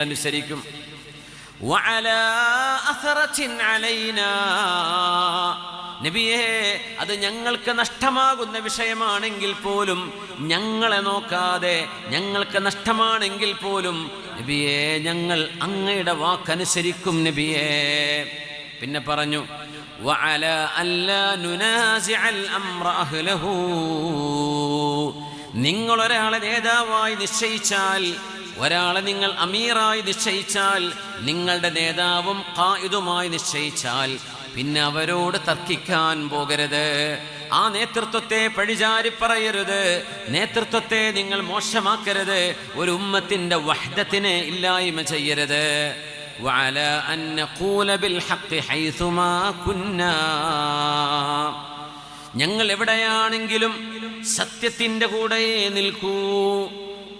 അനുസരിക്കും. നബിയേ അത് ഞങ്ങൾക്ക് നഷ്ടമാകുന്ന വിഷയമാണെങ്കിൽ പോലും ഞങ്ങളെ നോക്കാതെ ഞങ്ങൾക്ക് നഷ്ടമാണെങ്കിൽ പോലും നബിയെ ഞങ്ങൾ അങ്ങയുടെ വാക്കനുസരിക്കും നബിയെ. പിന്നെ പറഞ്ഞു നിങ്ങളൊരാളെ നേതാവായി നിശ്ചയിച്ചാൽ ഒരാളെ നിങ്ങൾ അമീറായി നിശ്ചയിച്ചാൽ നിങ്ങളുടെ നേതാവും കായുതുമായി നിശ്ചയിച്ചാൽ പിന്നെ അവരോട് തർക്കിക്കാൻ പോകരുത് ആ നേതൃത്വത്തെ പഴിചാരി പറയരുത് നേതൃത്വത്തെ നിങ്ങൾ മോശമാക്കരുത് ഒരു ഉമ്മത്തിന്റെ വഹ്ദത്തിനെ ഇല്ലായ്മ ചെയ്യരുത് وعلى أن نقول بالحق حيثما كنا ഞങ്ങൾ എവിടെയാണെങ്കിലും സത്യത്തിൻ്റെ കൂടെ നിൽക്കൂ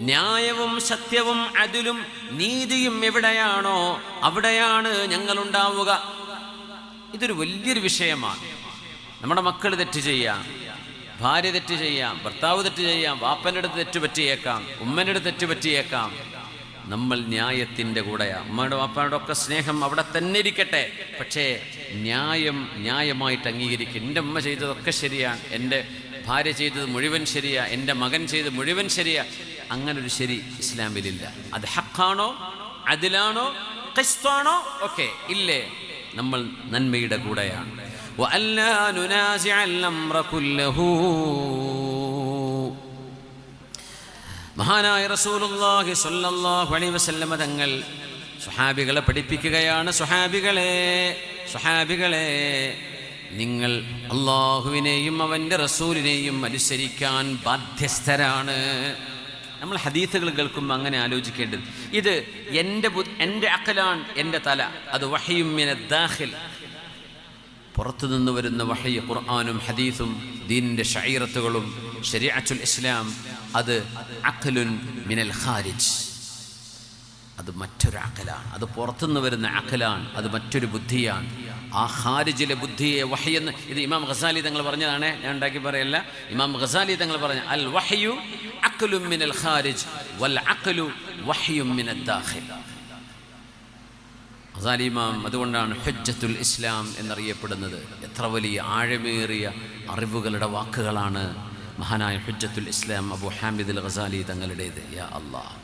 ന്യായവും സത്യവും അതിലും നീതിയും എവിടെയാണോ അവിടെയാണ് ഞങ്ങൾ ഉണ്ടാവുക ഇതൊരു വലിയൊരു വിഷയമാണ്. നമ്മുടെ മക്കൾ തെറ്റ് ചെയ്യാം. ഭാര്യ തെറ്റ് ചെയ്യാം. ഭർത്താവ് തെറ്റ് ചെയ്യാം. വാപ്പന്റെ അടുത്ത് തെറ്റ് പറ്റിയേക്കാം. അടുത്ത് തെറ്റ് പറ്റിയേക്കാം. നമ്മൾ ന്യായത്തിന്റെ കൂടെയാണ് അമ്മയുടെ വാപ്പയുടെ ഒക്കെ സ്നേഹം അവിടെ തന്നെ ഇരിക്കട്ടെ. പക്ഷേ ന്യായം ന്യായമായിട്ട് അംഗീകരിക്കും. എന്റെ അമ്മ ചെയ്തതൊക്കെ ശരിയാണ് എന്റെ ഭാര്യ ചെയ്തത് മുഴുവൻ ശരിയാണ് എന്റെ മകൻ ചെയ്തത് മുഴുവൻ ശരിയാ. അങ്ങനൊരു ശരി ഇസ്ലാമിലില്ല. അത് ഹക്കാണോ? അതിലാണോ? ക്രിസ്താണോ ഒക്കെ ഇല്ലേ? നമ്മൾ നന്മയുടെ കൂടെയാണ്. മഹാനായ റസൂലുള്ളാഹി സ്വല്ലല്ലാഹു അലൈഹി വസല്ലമ തങ്ങൾ സുഹാബികളെ പഠിപ്പിക്കുകയാണ്. സുഹാബികളെ സുഹാബികളെ നിങ്ങൾ അള്ളാഹുവിനെയും അവന്റെ റസൂലിനെയും അനുസരിക്കാൻ ബാധ്യസ്ഥരാണ്. നമ്മൾ ഹദീസുകൾ കേൾക്കുമ്പോൾ അങ്ങനെ ആലോചിക്കേണ്ടത്. ഇത് എന്റെ എന്റെ അക്കലാണ് എന്റെ തല. അത് വഹയും ദാഖിൽ. പുറത്തു നിന്ന് വരുന്ന വഹയ ഖുർആാനും ഹദീസും ദീനിന്റെ ഷൈറത്തുകളും ശരിഅത്തുൽ ഇസ്ലാം അത് അഖലുൻ മിനൽ ഖാരിജ് അത് മറ്റൊരു അക്കലാണ് അത് പുറത്തുനിന്ന് വരുന്ന അക്കലാണ് അത് മറ്റൊരു ബുദ്ധിയാണ്. ആ ഹാരിജിലെ ബുദ്ധിയെ വഹയെന്ന് ഇത് ഇമാം ഖസാലി തങ്ങൾ പറഞ്ഞതാണ്. ഞാൻ ഉണ്ടാക്കി പറയല്ല. ഇമാം ഖസാലി തങ്ങൾ പറഞ്ഞ അൽ വഹയു അക്കലും മിനൽ ഖാരിജ് വൽ അക്കലു വഹയും മിനൽ ദാഖിൽ. ഖസാലി ഇമാം അതുകൊണ്ടാണ് ഹജ്ജത്തുൽ ഇസ്ലാം എന്നറിയപ്പെടുന്നത്. എത്ര വലിയ ആഴമേറിയ അറിവുകളുടെ വാക്കുകളാണ് മഹാനായ ഹജ്ജത്തുൽ ഇസ്ലാം അബു ഹാമിദ് ഖസാലി തങ്ങളുടേത്. യാ അല്ലാഹ്.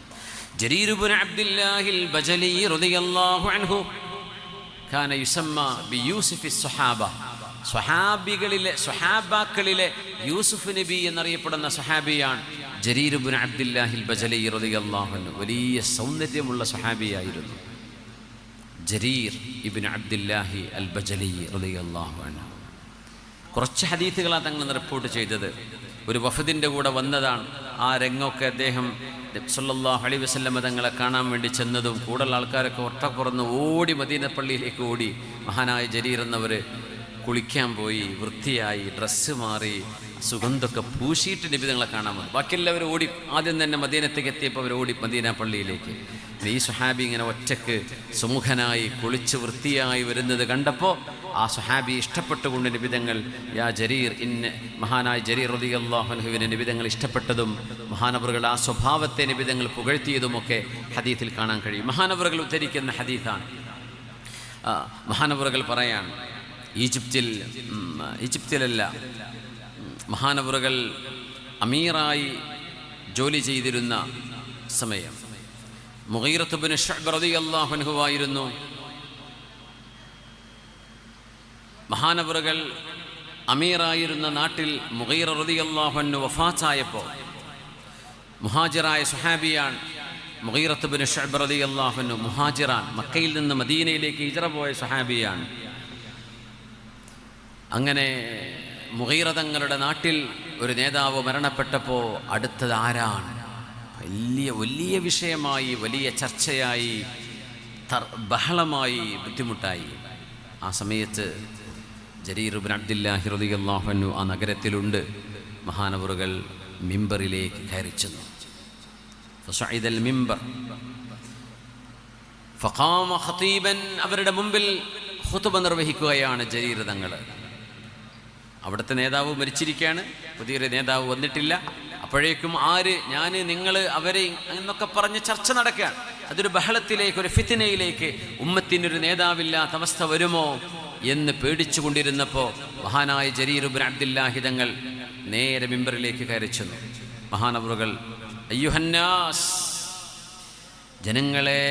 ജരീർ ബിൻ അബ്ദുല്ലാഹിൽ ബജലി റളിയല്ലാഹു അൻഹു കാന യുസമ്മ ബി യൂസുഫ് സുഹാബ സ്വഹാബികളിലെ സ്വഹാബാക്കളിലെ യൂസുഫ് നബി എന്നറിയപ്പെടുന്ന സ്വഹാബിയാണ് ജരീർ ബിൻ അബ്ദുല്ലാഹിൽ ബജലി റളിയല്ലാഹു അൻഹു. വലിയ സൗന്ദര്യമുള്ള സ്വഹാബിയായിരുന്നു ജരീർ ഇബിൻ അബ്ദുല്ലാഹി അൽ ബജലി അൻഹു. കുറച്ച് ഹദീത്തുകളാണ് തങ്ങൾ റിപ്പോർട്ട് ചെയ്തത്. ഒരു വഫദിന്റെ കൂടെ വന്നതാണ്. ആ രംഗമൊക്കെ അദ്ദേഹം സല്ലാ അലി വസ്ല്ലമ്മ തങ്ങളെ കാണാൻ വേണ്ടി ചെന്നതും കൂടുതൽ ആൾക്കാരൊക്കെ ഒട്ടപ്പുറന്ന് ഓടി മദീനപ്പള്ളിയിലേക്ക് ഓടി മഹാനായ ജരീർ എന്നവർ കുളിക്കാൻ പോയി വൃത്തിയായി ഡ്രസ്സ് മാറി സുഗന്ധമൊക്കെ പൂശിയിട്ട് നിബിതങ്ങളെ കാണാൻ വന്നു. ബാക്കിയെല്ലാവരും ഓടി. ആദ്യം തന്നെ മദീനത്തേക്ക് എത്തിയപ്പോൾ അവർ ഓടി മദീന പള്ളിയിലേക്ക്. ഈ സുഹാബി ഇങ്ങനെ ഒറ്റയ്ക്ക് സുമുഖനായി കുളിച്ച് വൃത്തിയായി വരുന്നത് കണ്ടപ്പോൾ ആ സുഹാബി ഇഷ്ടപ്പെട്ടുകൊണ്ട് നിബിതങ്ങൾ യാ ജരീർ ഇന്ന് മഹാനായ ജരീർ റതി അള്ളാഹുനുവിന് നിബിതങ്ങൾ ഇഷ്ടപ്പെട്ടതും മഹാനവറുകൾ ആ സ്വഭാവത്തെ നിബിതങ്ങൾ പുകഴ്ത്തിയതുമൊക്കെ ഹദീത്തിൽ കാണാൻ കഴിയും. മഹാനവറുകൾ ഉദ്ധരിക്കുന്ന ഹദീത്താണ് മഹാനവറുകൾ പറയാണ് ഈജിപ്തിൽ ഈജിപ്തിലല്ല മഹാനവറുകൾ അമീറായി ജോലി ചെയ്തിരുന്ന സമയം. മുഹീറത്തുബിന് ഷബ്രതി അള്ളാഹുനുഹുവായിരുന്നു മഹാനവറുകൾ അമീറായിരുന്ന നാട്ടിൽ മുഹീർ റതി അള്ളാഹുന് വഫാച്ചായപ്പോൾ മുഹാജിറായ സുഹാബിയാൻ മുഹീറത്തുബിന് ഷബ്രതി അള്ളാഹുനു മുഹാജിറാൻ മക്കയിൽ നിന്ന് മദീനയിലേക്ക് ഇജറ പോയ സുഹാബിയാണ് അങ്ങനെ മുഗീറ തങ്ങളുടെ നാട്ടിൽ ഒരു നേതാവ് മരണപ്പെട്ടപ്പോൾ അടുത്തത് ആരാണ്? വലിയ വലിയ വിഷയമായി വലിയ ചർച്ചയായി ബഹളമായി ബുദ്ധിമുട്ടായി. ആ സമയത്ത് ജരീറുബിൻ അബ്ദില്ലാഹി റളിയല്ലാഹു ആ നഗരത്തിലുണ്ട്. മഹാനവറുകൾ മിമ്പറിലേക്ക് കയറി ചെന്നു. മിമ്പർ. ഫഖാമ ഖതീബൻ അവരുടെ മുമ്പിൽ ഖുതുബ നിർവഹിക്കുകയാണ് ജരീർ തങ്ങൾ അവിടുത്തെ നേതാവ് മരിച്ചിരിക്കുകയാണ്. പുതിയൊരു നേതാവ് വന്നിട്ടില്ല. അപ്പോഴേക്കും ആര് ഞാൻ നിങ്ങൾ അവരെ എന്നൊക്കെ പറഞ്ഞ് ചർച്ച നടക്കുകയാണ്. അതൊരു ബഹളത്തിലേക്ക് ഒരു ഫിത്തിനയിലേക്ക് ഉമ്മത്തിനൊരു നേതാവില്ലാത്ത അവസ്ഥ വരുമോ എന്ന് പേടിച്ചു കൊണ്ടിരുന്നപ്പോൾ മഹാനായ ജരീറുബിൻ അബ്ദില്ലാഹിതങ്ങൾ നേരെ മിമ്പറിലേക്ക് കയറി ചെന്നു. മഹാനവറുകൾ അയ്യുഹന്നാസ് ജനങ്ങളെ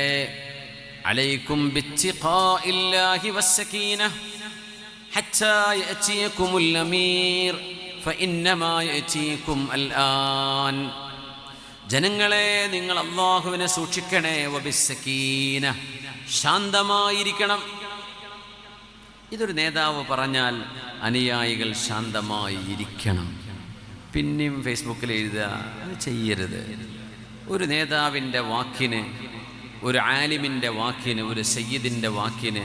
അലൈക്കും حتى يأتيكم الأمير فإنما يأتيكم الآن ജനങ്ങളെ നിങ്ങൾ അള്ളാഹുവിനെ സൂക്ഷിക്കണേ വബിസക്കീന ശാന്തമായിരിക്കണം ഇതൊരു നേതാവ് പറഞ്ഞാൽ അനുയായികൾ ശാന്തമായി ഇരിക്കണം പിന്നെയും ഫേസ്ബുക്കിൽ എഴുതുക അത് ചെയ്യരുത് ഒരു നേതാവിൻ്റെ വാക്കിന് ഒരു ആലിമിൻ്റെ വാക്കിന് ഒരു സയ്യിദിൻ്റെ വാക്കിന്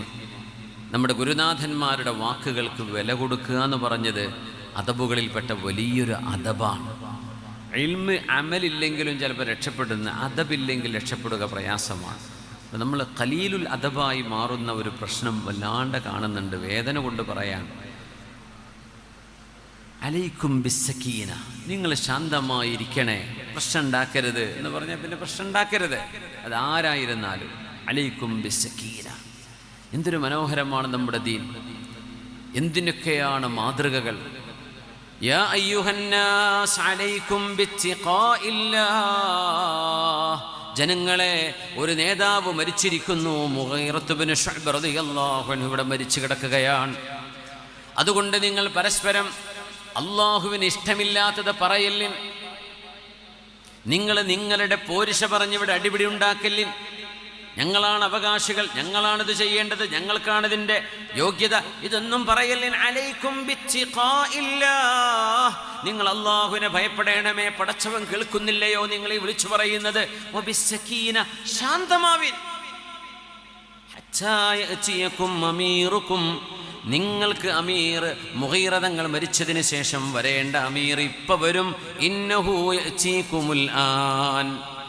നമ്മുടെ ഗുരുനാഥന്മാരുടെ വാക്കുകൾക്ക് വില കൊടുക്കുക എന്ന് പറഞ്ഞത് അതബുകളിൽപ്പെട്ട വലിയൊരു അതബാണ് ഇൽമ് അമലില്ലെങ്കിലും ചിലപ്പോൾ രക്ഷപ്പെടുന്ന അതബില്ലെങ്കിൽ രക്ഷപ്പെടുക പ്രയാസമാണ്. നമ്മൾ കലീലുൽ അതബായി മാറുന്ന ഒരു പ്രശ്നം വല്ലാണ്ട് കാണുന്നുണ്ട്. വേദന കൊണ്ട് പറയാൻ. അലൈക്കും ബിസ്സക്കീന നിങ്ങൾ ശാന്തമായിരിക്കണേ. പ്രശ്നം ഉണ്ടാക്കരുത് എന്ന് പറഞ്ഞാൽ പിന്നെ പ്രശ്നം ഉണ്ടാക്കരുത്. അത് ആരായിരുന്നാലും. അലൈക്കും ബിസ്സക്കീന എന്തൊരു മനോഹരമാണ് നമ്മുടെ ദീൻ. എന്തിനൊക്കെയാണ് മാതൃകകൾ. ജനങ്ങളെ ഒരു നേതാവ് മരിച്ചിരിക്കുന്നു. ഇവിടെ മരിച്ചു കിടക്കുകയാണ്. അതുകൊണ്ട് നിങ്ങൾ പരസ്പരം അള്ളാഹുവിന് ഇഷ്ടമില്ലാത്തത് പറയല്ലിൻ. നിങ്ങൾ നിങ്ങളുടെ പോരിശ പറഞ്ഞിവിടെ അടിപിടി ഉണ്ടാക്കല്ലിൻ. ഞങ്ങളാണ് അവകാശികൾ ഞങ്ങളാണിത് ചെയ്യേണ്ടത് ഞങ്ങൾക്കാണ് ഇതിന്റെ യോഗ്യത. ഇതൊന്നും പറയല്ലിൻ അലൈക്കും. നിങ്ങൾ അള്ളാഹുവിനെ ഭയപ്പെടേണമേ പടച്ചവൻ കേൾക്കുന്നില്ലയോ നിങ്ങളെ വിളിച്ചു പറയുന്നത്. ശാന്തമാവിൻ. നിങ്ങൾക്ക് അമീർ മുഹീറതങ്ങൾ മരിച്ചതിന് ശേഷം വരേണ്ട അമീർ ഇപ്പൊ വരും. ഇന്നഹു യഅ്തീകുമുൽ ആൻ ആൻ.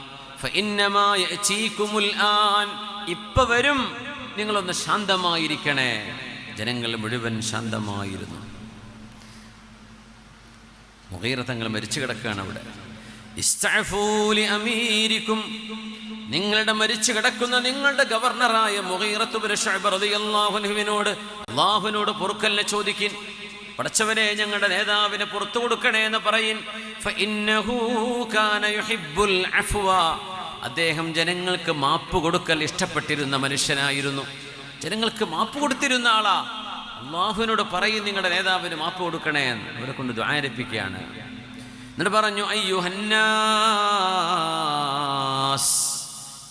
ഇപ്പൊ വരും. നിങ്ങളൊന്ന് ശാന്തമായിരിക്കണേ. ജനങ്ങൾ മുഴുവൻ ശാന്തമായിരുന്നു. മുഗീറതങ്ങൾ മരിച്ചു കിടക്കുകയാണ് അവിടെ. അമീരിക്കും. നിങ്ങളുടെ മരിച്ചു കിടക്കുന്ന നിങ്ങളുടെ ഗവർണറായ മുഗീറത്തുബിനോട് അള്ളാഹുവിനോട് പൊറുക്കലിനെ ചോദിക്കിൻ. പടച്ചവനെ ഞങ്ങളുടെ നേതാവിനെ പുറത്തു കൊടുക്കണേ എന്ന് പറയിൻ അദ്ദേഹം ജനങ്ങൾക്ക് മാപ്പ് കൊടുക്കൽ ഇഷ്ടപ്പെട്ടിരുന്ന മനുഷ്യനായിരുന്നു. ജനങ്ങൾക്ക് മാപ്പ് കൊടുത്തിരുന്ന ആളാ. അള്ളാഹുവിനോട് പറയും നിങ്ങളുടെ നേതാവിന് മാപ്പ് കൊടുക്കണേ എന്ന്. അവരെ കൊണ്ട് ദ്വാരപ്പിക്കുകയാണ് എന്നിട്ട് പറഞ്ഞു അയ്യുഹന്നാസ്.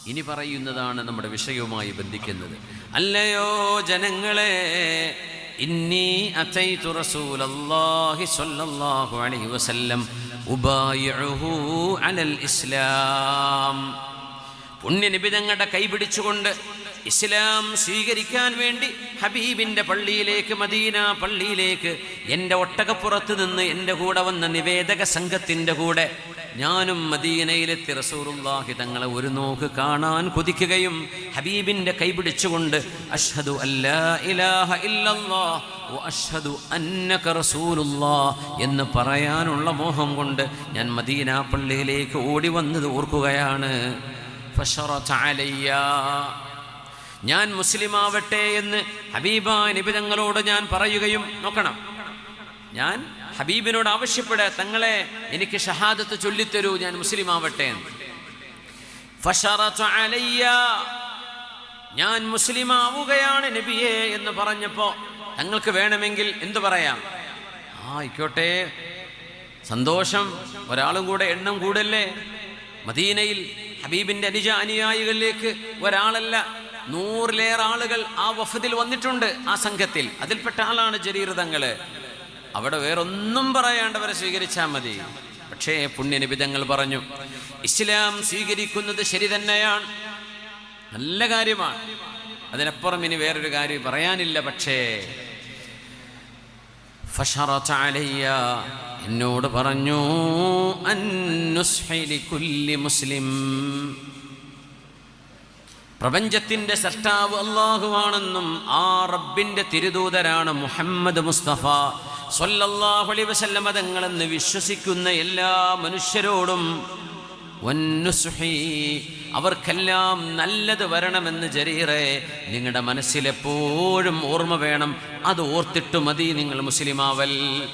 ഇനി പറയുന്നതാണ് നമ്മുടെ വിഷയവുമായി ബന്ധിക്കുന്നത്. അല്ലയോ ജനങ്ങളെ ഇന്നീ അതൈതു റസൂലല്ലാഹി സ്വല്ലല്ലാഹു അലൈഹി വസല്ലം അലൽ ഇസ്ലാം. പുണ്യനിബിതങ്ങളുടെ കൈപിടിച്ചുകൊണ്ട് ഇസ്ലാം സ്വീകരിക്കാൻ വേണ്ടി ഹബീബിന്റെ പള്ളിയിലേക്ക് മദീന പള്ളിയിലേക്ക് എന്റെ ഒട്ടകപ്പുറത്ത് നിന്ന് എന്റെ കൂടെ വന്ന നിവേദക സംഘത്തിന്റെ കൂടെ ഞാനും മദീനയിലെത്തി റസൂറുല്ലാഹി തങ്ങളെ ഒരു നോക്ക് കാണാൻ കൊതിക്കുകയും ഹബീബിന്റെ കൈപിടിച്ചുകൊണ്ട് അഷ്ഹദു അല്ലാ ഇലാഹ ഇല്ലല്ലാഹ് വ അഷ്ഹദു അന്നക റസൂലുള്ളാഹ് എന്ന് പറയാനുള്ള മോഹം കൊണ്ട് ഞാൻ മദീന പള്ളിയിലേക്ക് ഓടി വന്നത് ഓർക്കുകയാണ്. ഞാൻ മുസ്ലിമാവട്ടെ എന്ന് ഹബീബ നിബിതങ്ങളോട് ഞാൻ പറയുകയും നോക്കണം. ഞാൻ ഹബീബിനോട് ആവശ്യപ്പെട തങ്ങളെ എനിക്ക് ഷഹാദത്ത് ചൊല്ലിത്തരൂ ഞാൻ മുസ്ലിം ആവട്ടെ ഞാൻ മുസ്ലിം ആവുകയാണ് നബിയെ എന്ന് പറഞ്ഞപ്പോ തങ്ങൾക്ക് വേണമെങ്കിൽ എന്തു പറയാം? ആ ആയിക്കോട്ടെ. സന്തോഷം ഒരാളും കൂടെ എണ്ണം കൂടല്ലേ? മദീനയിൽ ഹബീബിന്റെ അനുജ അനുയായികളിലേക്ക് ഒരാളല്ല നൂറിലേറെ ആളുകൾ ആ വഫദിൽ വന്നിട്ടുണ്ട് ആ സംഘത്തിൽ. അതിൽപ്പെട്ട ആളാണ് ജരീർ തങ്ങൾ. അവിടെ വേറൊന്നും പറയാണ്ടവരെ സ്വീകരിച്ചാൽ മതി. പക്ഷേ പുണ്യനിബിതങ്ങൾ പറഞ്ഞു ഇസ്ലാം സ്വീകരിക്കുന്നത് ശരി തന്നെയാണ്. നല്ല കാര്യമാണ്. അതിനപ്പുറം ഇനി വേറൊരു കാര്യം പറയാനില്ല. പക്ഷേ എന്നോട് പറഞ്ഞു മുസ്ലിം. പ്രപഞ്ചത്തിന്റെ സൃഷ്ടാവ് അള്ളാഹുവാണെന്നും ആ റബ്ബിന്റെ തിരുദൂതരാണ് മുഹമ്മദ് മുസ്തഫ. തങ്ങളെന്ന് വിശ്വസിക്കുന്ന എല്ലാ മനുഷ്യരോടും അവർക്കെല്ലാം നല്ലത് വരണമെന്ന് ജരീറെ നിങ്ങളുടെ മനസ്സിലെപ്പോഴും ഓർമ്മ വേണം. അത് ഓർത്തിട്ട് മതി നിങ്ങൾ മുസ്ലിമാവൽ.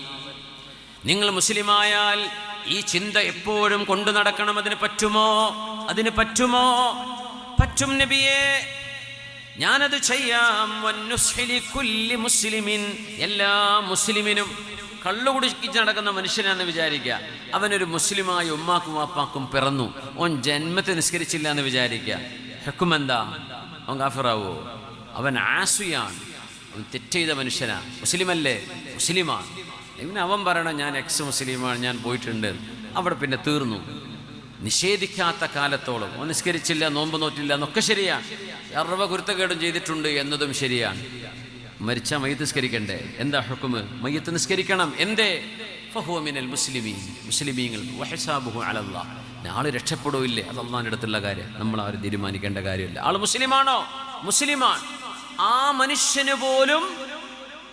നിങ്ങൾ മുസ്ലിമായാൽ ഈ ചിന്ത എപ്പോഴും കൊണ്ടു നടക്കണം. അതിന് പറ്റുമോ? അതിന് പറ്റുമോ? പറ്റും നബിയേ. ഞാനത് ചെയ്യാം. മുസ്ലിമിൻ. എല്ലാ മുസ്ലിമിനും കള്ളു കുടിച്ച് നടക്കുന്ന മനുഷ്യനാണെന്ന് വിചാരിക്കുക. അവനൊരു മുസ്ലിമായ ഉമ്മാക്കും വാപ്പാക്കും പിറന്നു. ഓൻ ജന്മത്തെ നിസ്കരിച്ചില്ല എന്ന് വിചാരിക്കുക. ഹെക്കുമെന്താ? അവൻ കാഫിറാവോ? അവൻ ആസുയാണ്. അവൻ തെറ്റ് ചെയ്ത മനുഷ്യനാ. മുസ്ലിമല്ലേ? മുസ്ലിമാണ് ഇവന് അവൻ പറയണം ഞാൻ എക്സ് മുസ്ലിമാണ് ഞാൻ പോയിട്ടുണ്ട്. അവിടെ പിന്നെ തീർന്നു. നിഷേധിക്കാത്ത കാലത്തോളം. ഓ നിസ്കരിച്ചില്ല നോമ്പ് നോറ്റില്ല എന്നൊക്കെ ശരിയാണ് അറവ കുരുത്തക്കേടും ചെയ്തിട്ടുണ്ട് എന്നതും ശരിയാണ്. മരിച്ച മയ്യത്ത് നിസ്കരിക്കണ്ടേ? എന്താ ഹുക്കുമ് മയ്യത്ത് നിസ്കരിക്കണം. എന്തേ? ഫഹുമിനൽ മുസ്ലിമീൻ. മുസ്ലിമീങ്ങൾ വഹസാബുഹു അലല്ലാ. ആൾ രക്ഷപ്പെടൂല്ലേ അത് അള്ളാഹിന്റെ അടുത്തുള്ള കാര്യം. നമ്മൾ ആരും തീരുമാനിക്കേണ്ട കാര്യമില്ല. ആൾ മുസ്ലിമാണോ? മുസ്ലിമാണ് ആ മനുഷ്യന് പോലും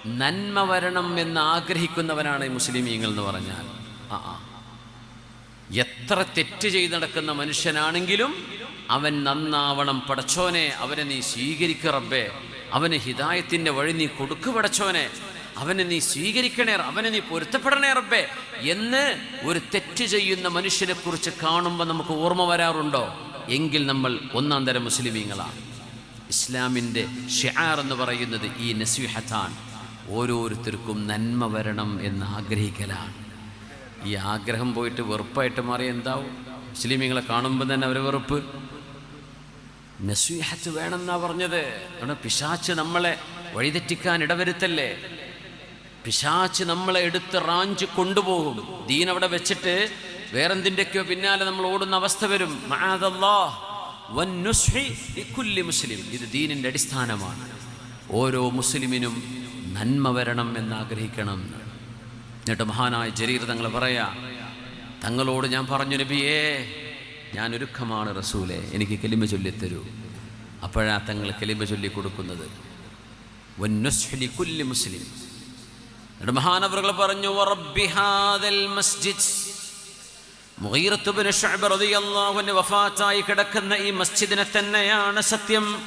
നന്മ വരണം എന്ന് ആഗ്രഹിക്കുന്നവനാണ് ഈ മുസ്ലിമീങ്ങൾ എന്ന് പറഞ്ഞാൽ. ആ ആ. എത്ര തെറ്റ് ചെയ്ത് നടക്കുന്ന മനുഷ്യനാണെങ്കിലും അവൻ നന്നാവണം. പടച്ചോനെ അവനെ നീ സ്വീകരിക്ക റബ്ബേ. അവന് ഹിതായത്തിന്റെ വഴി നീ കൊടുക്കു പടച്ചോനെ. അവനെ നീ സ്വീകരിക്കണേ അവനെ നീ പൊരുത്തപ്പെടണേ റബ്ബേ. എന്ന് ഒരു തെറ്റ് ചെയ്യുന്ന മനുഷ്യനെ കുറിച്ച് കാണുമ്പോൾ നമുക്ക് ഓർമ്മ വരാറുണ്ടോ? എങ്കിൽ നമ്മൾ ഒന്നാം തരം മുസ്ലിമീങ്ങളാണ്. ഇസ്ലാമിന്റെ ഷിയാർ എന്ന് പറയുന്നത് ഈ നസ്വിഹത്താൻ ഓരോരുത്തർക്കും നന്മ വരണം എന്ന് ആഗ്രഹിക്കലാണ്. ഈ ആഗ്രഹം പോയിട്ട് വെറുപ്പായിട്ട് മാറി എന്താവും? മുസ്ലിമീങ്ങളെ കാണുമ്പോൾ തന്നെ അവർ വെറുപ്പ്. നസീഹത്ത് വേണമെന്നാ പറഞ്ഞത്. അവിടെ പിശാച്ച് നമ്മളെ വഴിതെറ്റിക്കാൻ ഇടവരുത്തല്ലേ? പിശാച്ച് നമ്മളെ എടുത്ത് റാഞ്ച് കൊണ്ടുപോകും. ദീൻ അവിടെ വെച്ചിട്ട് വേറെന്തിന്റെയൊക്കെയോ പിന്നാലെ നമ്മൾ ഓടുന്ന അവസ്ഥ വരും. മുസ്ലിം. ഇത് ദീനിന്റെ അടിസ്ഥാനമാണ്. ഓരോ മുസ്ലിമിനും നന്മ വരണം എന്ന് ആഗ്രഹിക്കണം എന്നിട്ട് മഹാനായ ജരീർ തങ്ങൾ പറയാ തങ്ങളോട് ഞാൻ പറഞ്ഞു നബിയേ ഞാൻ ഒരുക്കമാണ് റസൂലെ എനിക്ക് കെലിമ ചൊല്ലിത്തരൂ. അപ്പോഴാ തങ്ങൾ കെലിമ ചൊല്ലി കൊടുക്കുന്നത് കുല്ലി മുസ്ലിം. എന്നിട്ട് മഹാനവറുകൾ പറഞ്ഞു "വറബ്ബി ഹാദൽ മസ്ജിദ്. മുഗീറത്ത് ഇബ്നു ശുഅബ് റളിയല്ലാഹു അൻഹു വഫാത്തായി കിടക്കുന്ന ഈ മസ്ജിദിനെ തന്നെയാണ് സത്യം.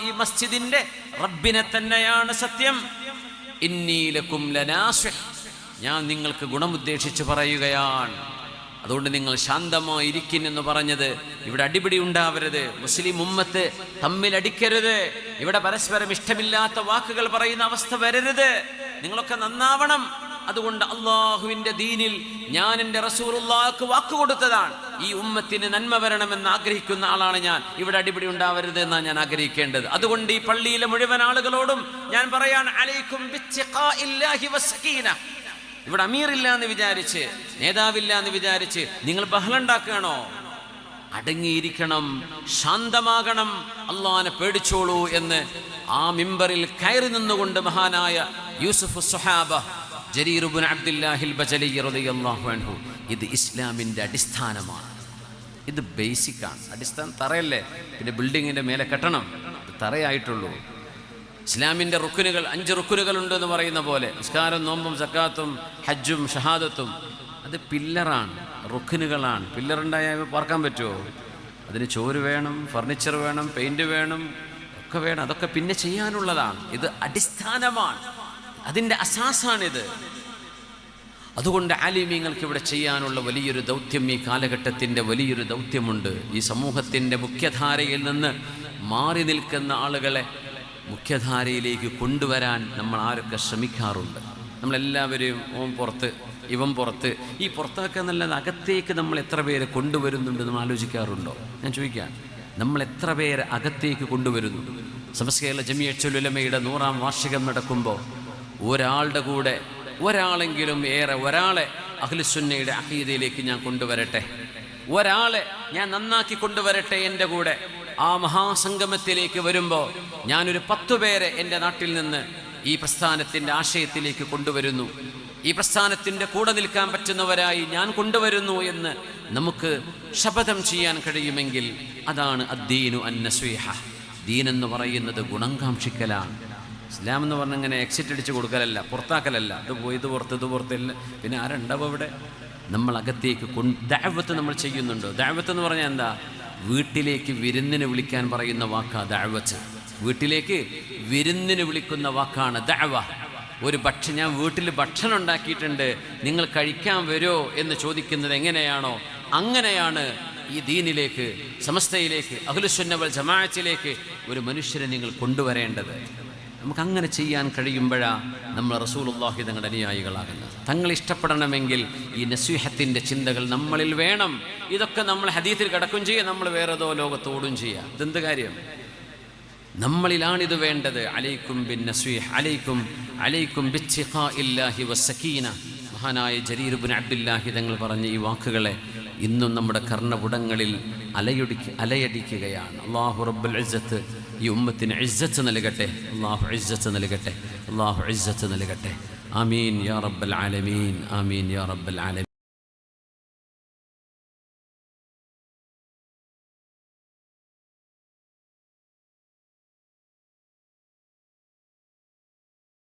ഈ മസ്ജിദിന്റെ റബ്ബിനെ തന്നെയാണ് സത്യം. ഇന്നി ലക്കും ലനാസിഹ്. ഞാൻ നിങ്ങൾക്ക് ഗുണമുദ്ദേശിച്ച് പറയുകയാണ്. അതുകൊണ്ട് നിങ്ങൾ ശാന്തമായി എന്ന് പറഞ്ഞത് ഇവിടെ അടിപിടി ഉണ്ടാവരുത്. മുസ്ലിം ഉമ്മത്ത് തമ്മിൽ അടിക്കരുത് ഇവിടെ പരസ്പരം ഇഷ്ടമില്ലാത്ത വാക്കുകൾ പറയുന്ന അവസ്ഥ വരരുത്. നിങ്ങളൊക്കെ നന്നാവണം. അതുകൊണ്ട് അള്ളാഹുവിന്റെ ദീനിൽ ഞാൻ എന്റെ റസൂറുള്ളാഹ്ക്ക് വാക്ക് കൊടുത്തതാണ്. ഈ ഉമ്മത്തിന് നന്മ വരണമെന്ന് ആഗ്രഹിക്കുന്ന ആളാണ് ഞാൻ. ഇവിടെ അടിപിടി ഉണ്ടാവരുത് എന്നാണ് ഞാൻ ആഗ്രഹിക്കേണ്ടത്. അതുകൊണ്ട് ഈ പള്ളിയിലെ മുഴുവൻ ആളുകളോടും ഞാൻ പറയാൻ അലൈക്കും ഇവിടെ അമീറില്ല എന്ന് വിചാരിച്ച് നേതാവില്ല എന്ന് വിചാരിച്ച് നിങ്ങൾ ബഹളം ഉണ്ടാക്കുകയാണോ? അടങ്ങിയിരിക്കണം ശാന്തമാകണം അള്ളഹാനെ പേടിച്ചോളൂ എന്ന് ആ മിമ്പറിൽ കയറി നിന്നുകൊണ്ട് മഹാനായ യൂസുഫ് സുഹാബ ജരീറുബുൻ അബ്ദുല്ലാഹിൽ റളിയല്ലാഹു അൻഹു. ഇത് ഇസ്ലാമിന്റെ അടിസ്ഥാനമാണ്. ഇത് ബേസിക്കാണ് അടിസ്ഥാനം തറയല്ലേ? പിന്നെ ബിൽഡിങ്ങിന്റെ മേലെ കെട്ടണം. തറയായിട്ടുള്ളൂ. ഇസ്ലാമിന്റെ റുക്കുനുകൾ അഞ്ച് റുക്കുനുകൾ ഉണ്ട് എന്ന് പറയുന്ന പോലെ നിസ്കാരം നോമ്പും സക്കാത്തും ഹജ്ജും ഷഹാദത്തും അത് പില്ലറാണ് റുക്കുനുകളാണ് പില്ലറുണ്ടായാൽ പാർക്കാൻ പറ്റുമോ? അതിന് ചോറ് വേണം ഫർണിച്ചർ വേണം പെയിന്റ് വേണം ഒക്കെ വേണം. അതൊക്കെ പിന്നെ ചെയ്യാനുള്ളതാണ്. ഇത് അടിസ്ഥാനമാണ്. അതിന്റെ അസാസാണിത്. അതുകൊണ്ട് ആലിമീങ്ങൾക്ക് ഇവിടെ ചെയ്യാനുള്ള വലിയൊരു ദൗത്യം ഈ കാലഘട്ടത്തിന്റെ വലിയൊരു ദൗത്യമുണ്ട്. ഈ സമൂഹത്തിന്റെ മുഖ്യധാരയിൽ നിന്ന് മാറി നിൽക്കുന്ന ആളുകളെ മുഖ്യധാരയിലേക്ക് കൊണ്ടുവരാൻ നമ്മൾ ആരൊക്കെ ശ്രമിക്കാറുണ്ട്? നമ്മളെല്ലാവരെയും ഓം പുറത്ത് ഇവൻ പുറത്ത് ഈ പുറത്തൊക്കെ നല്ലത് അകത്തേക്ക് നമ്മൾ എത്ര പേരെ കൊണ്ടുവരുന്നുണ്ട് നമ്മൾ ആലോചിക്കാറുണ്ടോ? ഞാൻ ചോദിക്കാം. നമ്മൾ എത്ര പേരെ അകത്തേക്ക് കൊണ്ടുവരുന്നു? സമസ്കേല ജമിയച്ചുലുലമയുടെ നൂറാം വാർഷികം നടക്കുമ്പോൾ ഒരാളുടെ കൂടെ ഒരാളെങ്കിലും ഏറെ ഒരാളെ അഖിലുസുന്നയുടെ അഹീദയിലേക്ക് ഞാൻ കൊണ്ടുവരട്ടെ. ഒരാളെ ഞാൻ നന്നാക്കി കൊണ്ടുവരട്ടെ എന്റെ കൂടെ. ആ മഹാസംഗമത്തിലേക്ക് വരുമ്പോൾ ഞാനൊരു പത്തു പേരെ എന്റെ നാട്ടിൽ നിന്ന് ഈ പ്രസ്ഥാനത്തിന്റെ ആശയത്തിലേക്ക് കൊണ്ടുവരുന്നു. ഈ പ്രസ്ഥാനത്തിന്റെ കൂടെ നിൽക്കാൻ പറ്റുന്നവരായി ഞാൻ കൊണ്ടുവരുന്നു എന്ന് നമുക്ക് ശപഥം ചെയ്യാൻ കഴിയുമെങ്കിൽ അതാണ് അദ്ദീനു അന്നസ്വീഹ. ദീൻ എന്ന് പറയുന്നത് ഗുണം കാക്ഷിക്കലാണ് ഇസ്ലാം എന്ന് പറഞ്ഞാൽ ഇങ്ങനെ എക്സിറ്റ് അടിച്ച് കൊടുക്കലല്ല പുറത്താക്കലല്ല. ഇത് പോയി ഇത് പുറത്ത് ഇത് പുറത്തില്ല പിന്നെ ആരുണ്ടാവും അവിടെ? നമ്മൾ അകത്തേക്ക് കൊണ്ട് ദാവത്ത് നമ്മൾ ചെയ്യുന്നുണ്ടോ? ദാവത്ത് എന്ന് പറഞ്ഞാൽ എന്താ? വീട്ടിലേക്ക് വിരുന്നിന് വിളിക്കാൻ പറയുന്ന വാക്കാ ദാവത്ത്. വീട്ടിലേക്ക് വിരുന്നിന് വിളിക്കുന്ന വാക്കാണ് ദഅവ ഒരു ഭക്ഷ ഞാൻ വീട്ടിൽ ഭക്ഷണം ഉണ്ടാക്കിയിട്ടുണ്ട് നിങ്ങൾ കഴിക്കാൻ വരുമോ എന്ന് ചോദിക്കുന്നത് എങ്ങനെയാണോ അങ്ങനെയാണ് ഈ ദീനിലേക്ക് സമസ്തയിലേക്ക് അഖിലുസുന്നവൽ ജമാഅത്തിലേക്ക് ഒരു മനുഷ്യരെ നിങ്ങൾ കൊണ്ടുവരേണ്ടത്. നമുക്ക് അങ്ങനെ ചെയ്യാൻ കഴിയുമ്പോഴാണ് നമ്മൾ റസൂലുള്ളാഹി തങ്ങളുടെ അനുയായികളാകുന്നത്. തങ്ങൾ ഇഷ്ടപ്പെടണമെങ്കിൽ ഈ നസ്വീഹത്തിന്റെ ചിന്തകൾ നമ്മളിൽ വേണം. ഇതൊക്കെ നമ്മൾ ഹദീത്തിൽ കിടക്കും ചെയ്യുക നമ്മൾ വേറെ ഏതോ ലോകത്തോടും ചെയ്യുക ഇതെന്ത് കാര്യം? നമ്മളിലാണിത് വേണ്ടത്. അലൈക്കും ബിൻ നസ്വീഹ് അലൈക്കും അലൈക്കും ഇല്ലാഹി വസക്കീന മഹാനായ ജരീർബിൻ അബ്ദുല്ലാഹി തങ്ങൾ പറഞ്ഞ ഈ വാക്കുകളെ ഇന്നും നമ്മുടെ കർണപുടങ്ങളിൽ അലയൊടിക്ക് അലയടിക്കുകയാണ്. അള്ളാഹു റബ്ബുൽ ഇസ്സത്ത് ഈ ഉമ്മത്തിന് ഇസ്സത്ത് നൽകട്ടെ. അള്ളാഹു ഇസ്സത്ത് നൽകട്ടെ. അള്ളാഹു ഇസ്സത്ത് നൽകട്ടെ. ആമീൻ യാ റബ്ബൽ ആലമീൻ. ആമീൻ യാ റബ്ബൽ ആലമീൻ.